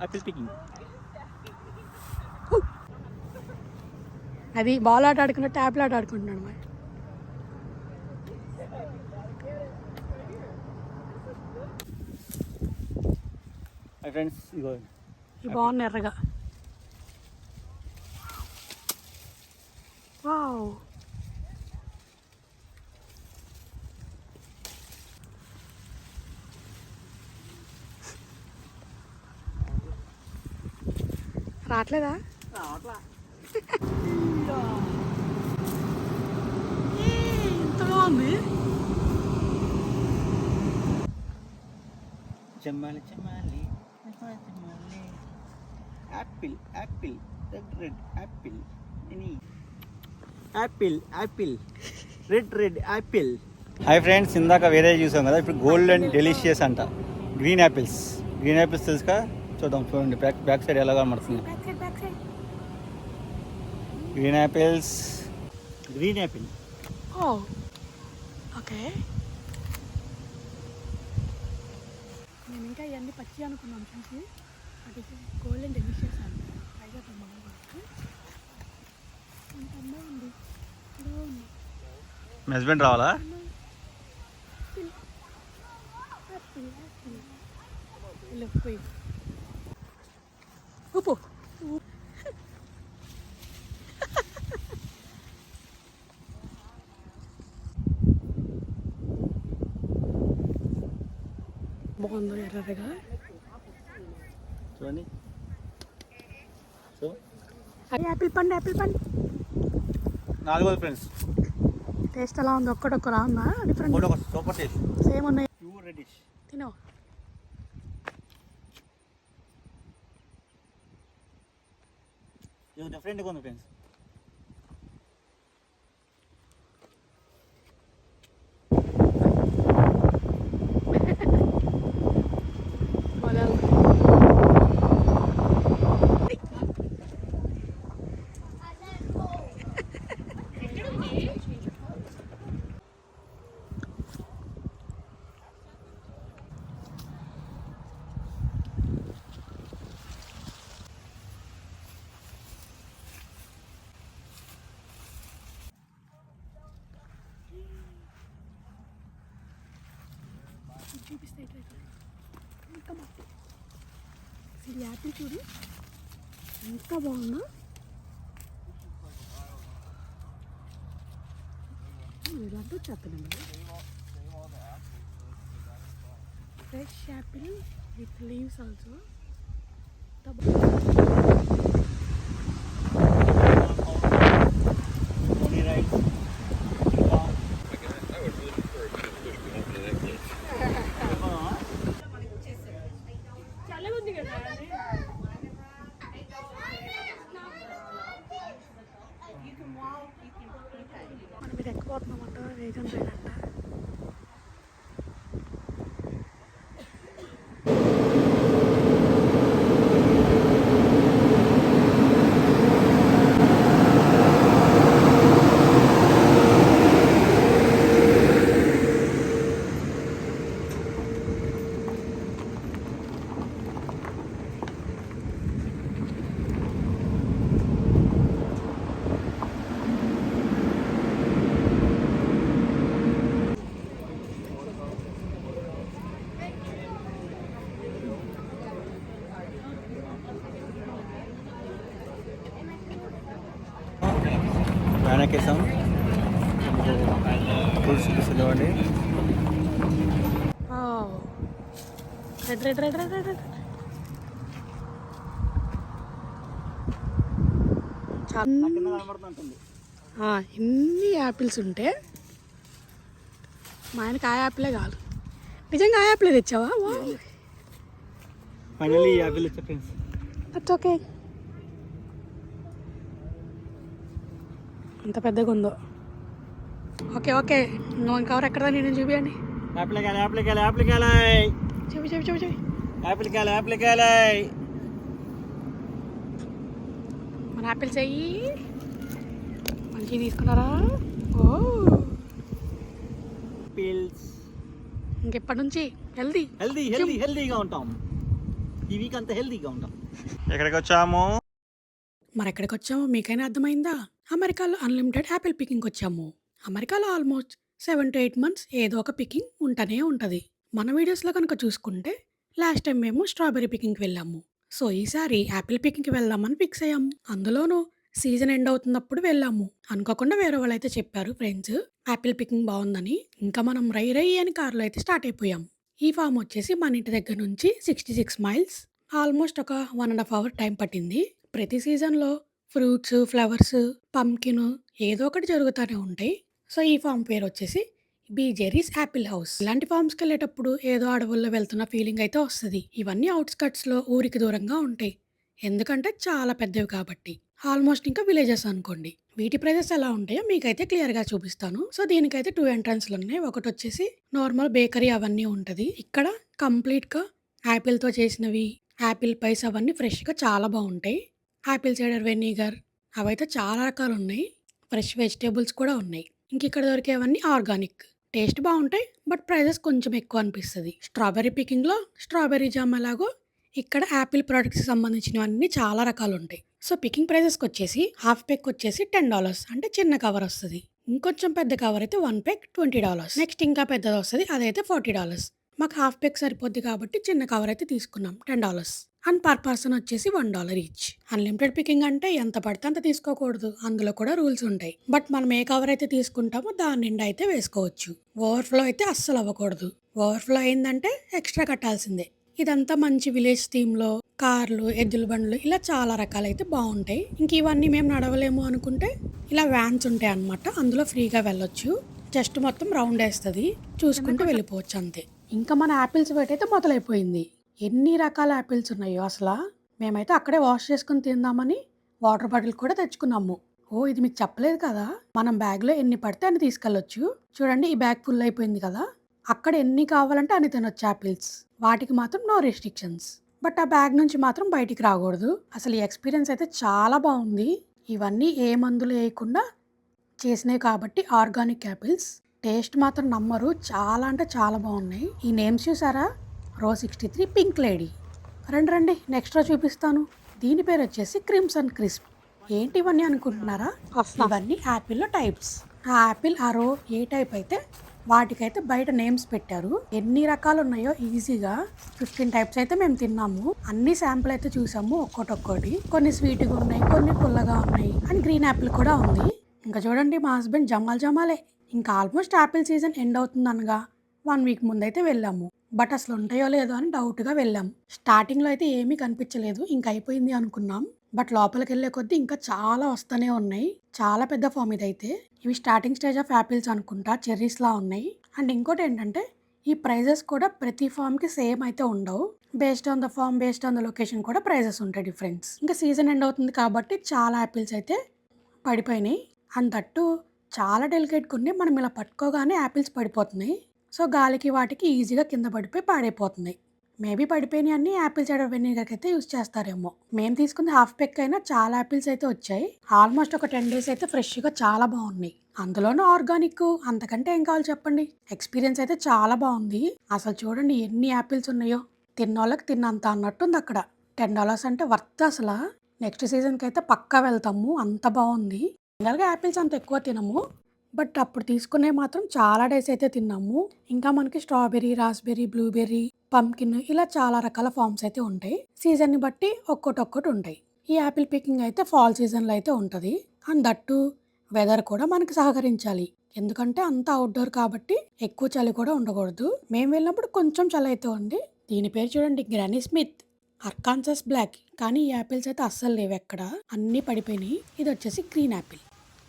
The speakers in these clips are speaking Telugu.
యాపిల్ పికింగ్ అది బాల్ ఆట ఆడుకున్న ట్యాబ్లు ఆట ఆడుకుంటున్నాడు మరి. మై ఫ్రెండ్స్ ఇగో ఇవి బాగున్నాయి ఎర్రగా. వావ్ రావట్లేదా? ఇంత బాగుంది. చెమ్మాలి చెమ్మాలి చెమ్మాలి apple apple red red apple any apple apple red red apple hi friends ఇందాక వేరే చూసాం కదా ఇప్పుడు గోల్డెన్ డెలిషియస్ అంట. గ్రీన్ యాపిల్స్ గ్రీన్ యాపిల్స్ తెలుసుగా? చూద్దాం చూడండి బ్యాక్ బ్యాక్ సైడ్ ఎలా కనబడుతుంది back side back side green apples green apple oh okay నేను ఇంకా ఇవన్నీ పచ్చి అనుకున్నాను చూసి అది గోల్డెన్ డెలిషియస్ అండి పైగా అంత మీ హస్బెండ్ రావాలా యాపిల్ యాపిల్ వెళ్ళు పోయి ఉప్పు బాగుందో ఎర్రగా? చూడండి. సో యాపిల్ పండు యాపిల్ పండు. నాలుగోది ఫ్రెండ్స్. టేస్ట్ ఎలా ఉంది? ఒక్కటొక్కలా ఉందా? డిఫరెంట్. Super taste. సేమ్ ఉన్నాయి. Pure reddish. తినో ఇది డిఫరెంట్గా ఉంది ఫ్రెండ్స్ బాగా చూపిస్తే ఇట్లా ఇట్లా. అసలు ఈ యాపిల్ చూడు ఎంత బాగుందో ఇలాంటి చెప్పండి fresh apple with leaves also చల్లగుంది కదా మనం ఇది ఎక్కువ పోతున్నామంట రీజన్ రైడ్ అంట వెనకేసాం fruits చూపిస్తుండేవండి red red red red red red చాలా కనబడుతుంటుంది ఆ, ఇన్ని యాపిల్స్ ఉంటే మా ఆయనకి ఆ యాపిలే కాదు నిజంగా ఆ యాపిలే తెచ్చావా? ఫైనల్లీ యాపిల్ ఫ్రెండ్స్ ఓకే ఎంత పెద్దగా ఉందో. Okay okay. నువ్వు కవర్ ఎక్కడ నేను చూపించండి యాపిల్ కాలే యాపిల్ కాలే యాపిల్ కాలే చూపి చూపి చూపి చూపి. యాపిల్ కాలే యాపిల్ కాలే మన యాపిల్స్ అయ్యి మంచిగా తీసుకున్నారా? ఓ. పిల్స్ ఇంకెప్పటి నుంచి హెల్దీ హెల్దీ హెల్దీ హెల్దీగా ఉంటాం. ఈ వీక్ అంత హెల్తీగా ఉంటాం. ఎక్కడికి వచ్చాము? మరి ఎక్కడికి వచ్చామో మీకైనా అర్థమైందా? అమెరికాలో అన్లిమిటెడ్ యాపిల్ పికింగ్ వచ్చాము. అమెరికాలో almost seven to eight months ఏదో ఒక పికింగ్ ఉంటూనే ఉంటుంది. మన వీడియోస్లో కనుక చూసుకుంటే లాస్ట్ టైం మేము స్ట్రాబెరీ పికింగ్కి వెళ్ళాము. సో ఈసారి యాపిల్ పికింగ్కి వెళ్దామని ఫిక్స్ అయ్యాము అందులోనూ సీజన్ ఎండ్ అవుతున్నప్పుడు వెళ్ళాము. అనుకోకుండా వేరే వాళ్ళు అయితే చెప్పారు ఫ్రెండ్స్ యాపిల్ పికింగ్ బాగుందని ఇంకా మనం రై రై అని కారులో అయితే స్టార్ట్ అయిపోయాం. ఈ ఫామ్ వచ్చేసి మన ఇంటి దగ్గర నుంచి సిక్స్టీ సిక్స్ మైల్స్ ఆల్మోస్ట్ ఒక one and half hour time పట్టింది. ప్రతి సీజన్లో ఫ్రూట్స్ ఫ్లవర్స్ పంకిన్ ఏదో ఒకటి జరుగుతూనే ఉంటాయి. సో ఈ ఫామ్ పేరు వచ్చేసి బీజెరీస్ యాపిల్ హౌస్. ఇలాంటి ఫామ్స్కి వెళ్ళేటప్పుడు ఏదో అడవుల్లో వెళ్తున్న ఫీలింగ్ అయితే వస్తుంది. ఇవన్నీ అవుట్స్కట్స్లో ఊరికి దూరంగా ఉంటాయి. ఎందుకంటే చాలా పెద్దవి కాబట్టి. ఆల్మోస్ట్ ఇంకా విలేజెస్ అనుకోండి. వీటి ప్రైజెస్ ఎలా ఉంటాయో మీకైతే క్లియర్గా చూపిస్తాను. సో దీనికైతే టూ ఎంట్రన్స్లు ఉన్నాయి. ఒకటి వచ్చేసి నార్మల్ బేకరీ అవన్నీ ఉంటుంది. ఇక్కడ కంప్లీట్గా యాపిల్తో చేసినవి యాపిల్ పైస్ అవన్నీ ఫ్రెష్గా చాలా బాగుంటాయి. Apple cider vinegar. అవైతే చాలా రకాలు ఉన్నాయి ఫ్రెష్ వెజిటేబుల్స్ కూడా ఉన్నాయి. ఇంక ఇక్కడ దొరికేవన్నీ ఆర్గానిక్. టేస్ట్ బాగుంటాయి బట్ ప్రైజెస్ కొంచెం ఎక్కువ అనిపిస్తుంది. స్ట్రాబెర్రీ పికింగ్లో స్ట్రాబెర్రీ జామ్ ఎలాగో ఇక్కడ యాపిల్ ప్రోడక్ట్స్కి సంబంధించినవన్నీ చాలా రకాలు ఉంటాయి సో పికింగ్ ప్రైజెస్కి వచ్చేసి హాఫ్ పెక్ వచ్చేసి టెన్ డాలర్స్. అంటే చిన్న కవర్ వస్తుంది. ఇంకొంచెం పెద్ద కవర్ అయితే one peck twenty dollars. Next ఇంకా పెద్దది వస్తుంది అదైతే ఫార్టీ డాలర్స్. మాకు హాఫ్ పెక్ సరిపోద్ది కాబట్టి చిన్న కవర్ అయితే తీసుకున్నాం ten dollars. And per person వచ్చేసి one dollar each. Unlimited picking అంటే ఎంత పడితే అంత తీసుకోకూడదు. అందులో కూడా రూల్స్ ఉంటాయి. బట్ మనం ఏ కవర్ అయితే తీసుకుంటామో దాని నిండా అయితే వేసుకోవచ్చు. ఓవర్ఫ్లో అయితే అస్సలు అవ్వకూడదు. ఓవర్ఫ్లో అయిందంటే ఎక్స్ట్రా కట్టాల్సిందే. ఇదంతా మంచి విలేజ్ థీమ్లో కార్లు ఎద్దుల బండ్లు ఇలా చాలా రకాలైతే బాగుంటాయి. ఇంక ఇవన్నీ మేము నడవలేము అనుకుంటే ఇలా వ్యాన్స్ ఉంటాయి అన్నమాట. అందులో ఫ్రీగా వెళ్ళొచ్చు. జస్ట్ మొత్తం రౌండ్ వేస్తుంది. చూసుకుంటూ వెళ్ళిపోవచ్చు అంతే. ఇంకా మన యాపిల్స్ వెయిట్ అయితే మొదలైపోయింది. ఎన్ని రకాల యాపిల్స్ ఉన్నాయో అసలు? మేమైతే అక్కడే వాష్ చేసుకుని తిందామని వాటర్ బాటిల్ కూడా తెచ్చుకున్నాము. ఓ ఇది మీకు చెప్పలేదు కదా? మనం బ్యాగ్లో ఎన్ని పడితే అన్ని తీసుకెళ్ళొచ్చు. చూడండి ఈ బ్యాగ్ ఫుల్ అయిపోయింది కదా? అక్కడ ఎన్ని కావాలంటే అన్ని తినొచ్చు యాపిల్స్ వాటికి మాత్రం నో రెస్ట్రిక్షన్స్. బట్ ఆ బ్యాగ్ నుంచి మాత్రం బయటికి రాకూడదు. అసలు ఈ ఎక్స్పీరియన్స్ అయితే చాలా బాగుంది. ఇవన్నీ ఏ మందులు వేయకుండా చేసినవి కాబట్టి ఆర్గానిక్ యాపిల్స్ టేస్ట్ మాత్రం నమ్మరు. చాలా అంటే చాలా బాగున్నాయి. ఈ నేమ్స్ చూసారా? రో సిక్స్టీ త్రీ పింక్ లేడీ. రండి రండి నెక్స్ట్ రో చూపిస్తాను. దీని పేరు వచ్చేసి క్రిమ్సన్ క్రిస్ప్. ఏంటి ఇవన్నీ అనుకుంటున్నారా? ఇవన్నీ యాపిల్లో టైప్స్. ఆ యాపిల్ ఆ రో ఏ టైప్ అయితే వాటికైతే బయట నేమ్స్ పెట్టారు. ఎన్ని రకాలు ఉన్నాయో ఈజీగా ఫిఫ్టీన్ టైప్స్ అయితే మేము తిన్నాము. అన్ని శాంపుల్ అయితే చూసాము ఒక్కోటి ఒక్కోటి కొన్ని స్వీట్గా ఉన్నాయి కొన్ని పుల్లగా ఉన్నాయి అండ్ గ్రీన్ యాపిల్ కూడా ఉంది. ఇంకా చూడండి మా హస్బెండ్ జమాల్ జమాలే. ఇంకా ఆల్మోస్ట్ యాపిల్ సీజన్ ఎండ్ అవుతుంది అనగా వన్ వీక్ ముందైతే వెళ్ళాము. బట్ అసలు ఉంటాయో లేదో అని డౌట్గా వెళ్ళాం. స్టార్టింగ్లో అయితే ఏమీ కనిపించలేదు. ఇంకా అయిపోయింది అనుకున్నాం. బట్ లోపలికి వెళ్ళే కొద్దీ ఇంకా చాలా వస్తూనే ఉన్నాయి. చాలా పెద్ద ఫామ్ ఇదైతే. ఇవి స్టార్టింగ్ స్టేజ్ ఆఫ్ యాపిల్స్ అనుకుంటా. చెర్రీస్లా ఉన్నాయి. అండ్ ఇంకోటి ఏంటంటే ఈ ప్రైజెస్ కూడా ప్రతి ఫామ్కి సేమ్ అయితే ఉండవు. Based on the farm based on the location కూడా ప్రైజెస్ ఉంటాయి డిఫరెన్స్ ఇంకా సీజన్ ఎండ్ అవుతుంది కాబట్టి చాలా యాపిల్స్ అయితే పడిపోయినాయి. అండ్ దట్టు చాలా డెలికేట్గా ఉన్నాయి మనం ఇలా పట్టుకోగానే యాపిల్స్ పడిపోతున్నాయి. సో గాలికి వాటికి ఈజీగా కింద పడిపోయి పాడైపోతుంది. మేబీ పడిపోయిన అన్ని యాపిల్ సైడర్ వెనిగర్కి అయితే యూస్ చేస్తారేమో. మేము తీసుకున్న హాఫ్ పెక్ అయినా చాలా యాపిల్స్ అయితే వచ్చాయి. ఆల్మోస్ట్ ఒక టెన్ డేస్ అయితే ఫ్రెష్గా చాలా బాగున్నాయి. అందులోనూ ఆర్గానిక్ అంతకంటే ఏం కావాలి చెప్పండి? ఎక్స్పీరియన్స్ అయితే చాలా బాగుంది. అసలు చూడండి ఎన్ని యాపిల్స్ ఉన్నాయో. తిన్న వాళ్ళకి తిన్నంత అన్నట్టుంది అక్కడ. టెన్ డాలర్స్ అంటే వర్త్ అసలు. నెక్స్ట్ సీజన్కి అయితే పక్కా వెళ్తాము. అంత బాగుంది. జనరల్గా యాపిల్స్ అంత ఎక్కువ తినము. బట్ అప్పుడు తీసుకునే మాత్రం చాలా డేస్ అయితే తిన్నాము. ఇంకా మనకి స్ట్రాబెర్రీ రాస్బెర్రీ బ్లూబెర్రీ పంకిన్ ఇలా చాలా రకాల ఫామ్స్ అయితే ఉంటాయి. సీజన్ని బట్టి ఒక్కొక్కటి ఒక్కటి ఉంటాయి. ఈ యాపిల్ పికింగ్ అయితే ఫాల్ సీజన్లో అయితే ఉంటుంది. అండ్ దట్టు వెదర్ కూడా మనకి సహకరించాలి. ఎందుకంటే అంత అవుట్డోర్ కాబట్టి ఎక్కువ చలి కూడా ఉండకూడదు. మేము వెళ్ళినప్పుడు కొంచెం చలి అయితే ఉంది. దీని పేరు చూడండి గ్రానీ స్మిత్. Arkansas black. కానీ ఈ యాపిల్స్ అయితే అస్సలు లేవు ఎక్కడ. అన్నీ పడిపోయినాయి. ఇది వచ్చేసి గ్రీన్ యాపిల్.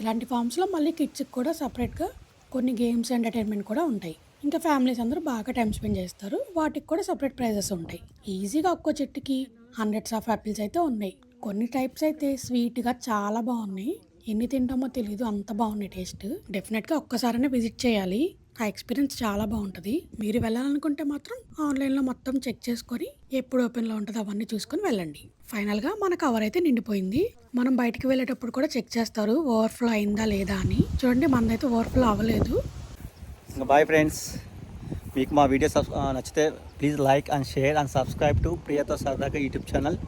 ఇలాంటి ఫామ్స్లో మళ్ళీ కిడ్స్కి కూడా సపరేట్గా కొన్ని గేమ్స్ ఎంటర్టైన్మెంట్ కూడా ఉంటాయి. ఇంకా ఫ్యామిలీస్ అందరూ బాగా టైం స్పెండ్ చేస్తారు. వాటికి కూడా సపరేట్ ప్రైజెస్ ఉంటాయి. ఈజీగా ఒక్కో చెట్టుకి హండ్రెడ్స్ ఆఫ్ యాపిల్స్ అయితే ఉన్నాయి. కొన్ని టైప్స్ అయితే స్వీట్గా చాలా బాగున్నాయి. ఎన్ని తింటామో తెలియదు అంత బాగున్నాయి టేస్ట్ డెఫినెట్గా ఒక్కసారైనా విజిట్ చేయాలి. ఆ ఎక్స్పీరియన్స్ చాలా బాగుంటుంది. మీరు వెళ్ళాలనుకుంటే మాత్రం ఆన్లైన్లో మొత్తం చెక్ చేసుకొని ఎప్పుడు ఓపెన్లో ఉంటుందో అవన్నీ చూసుకొని వెళ్ళండి. ఫైనల్గా మన కవర్ అయితే నిండిపోయింది. మనం బయటికి వెళ్ళేటప్పుడు కూడా చెక్ చేస్తారు ఓవర్ఫ్లో అయిందా లేదా అని. చూడండి మనదైతే ఓవర్ఫ్లో అవ్వలేదు. ఇంకా బాయ్ ఫ్రెండ్స్ మీకు మా వీడియో నచ్చితే please like and share and subscribe to ప్రియతో సరదాగా యూట్యూబ్ ఛానల్.